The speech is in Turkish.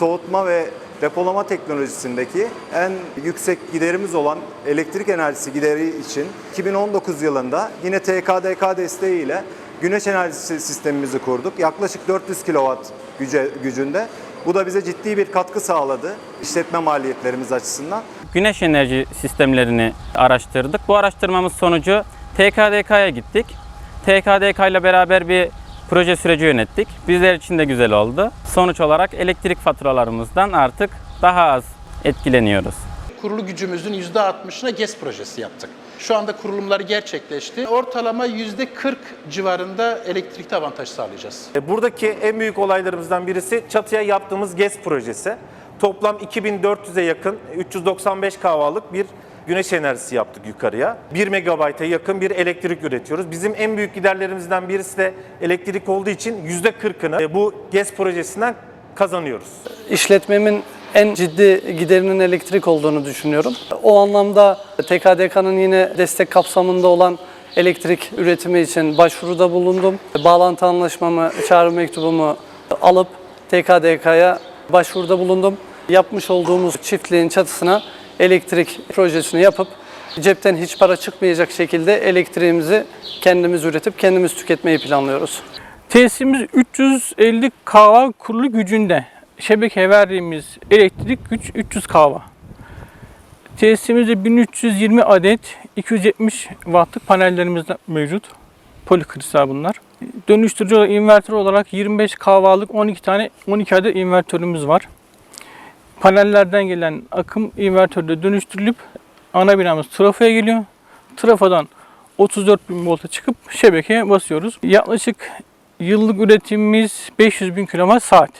soğutma ve depolama teknolojisindeki en yüksek giderimiz olan elektrik enerjisi gideri için 2019 yılında yine TKDK desteğiyle güneş enerjisi sistemimizi kurduk. Yaklaşık 400 kW güce, gücünde. Bu da bize ciddi bir katkı sağladı işletme maliyetlerimiz açısından. güneş enerji sistemlerini araştırdık. Bu araştırmamız sonucu TKDK'ya gittik. TKDK ile beraber bir proje süreci yönettik. Bizler için de güzel oldu. Sonuç olarak elektrik faturalarımızdan artık daha az etkileniyoruz. Kurulu gücümüzün %60'ına GES projesi yaptık. Şu anda kurulumları gerçekleşti. Ortalama %40 civarında elektrikte avantaj sağlayacağız. E, Buradaki en büyük olaylarımızdan birisi çatıya yaptığımız GES projesi. Toplam 2400'e yakın 395 kahvalık bir güneş enerjisi yaptık yukarıya. 1 megabayta yakın bir elektrik üretiyoruz. Bizim en büyük giderlerimizden birisi de elektrik olduğu için %40'ını e, bu GES projesinden kazanıyoruz. İşletmemin en ciddi giderinin elektrik olduğunu düşünüyorum. O anlamda TKDK'nın yine destek kapsamında olan elektrik üretimi için başvuruda bulundum. Bağlantı anlaşmamı, çağrı mektubumu alıp TKDK'ya başvuruda bulundum. Yapmış olduğumuz çiftliğin çatısına elektrik projesini yapıp cepten hiç para çıkmayacak şekilde elektriğimizi kendimiz üretip kendimiz tüketmeyi planlıyoruz. Tesisimiz 350 kW kurulu gücünde. Şebekeye verdiğimiz elektrik güç 300 kW. Tesisimizde 1320 adet 270 wattlık panellerimiz mevcut. Polikristal bunlar. Dönüştürücü olarak, invertör olarak 25 kW'lık 12 tane 12 adet invertörümüz var. Panellerden gelen akım invertörde dönüştürülüp ana binamız trafoya geliyor. Trafodan 34.000 volta çıkıp şebekeye basıyoruz. Yaklaşık yıllık üretimimiz 500 bin kWh saat.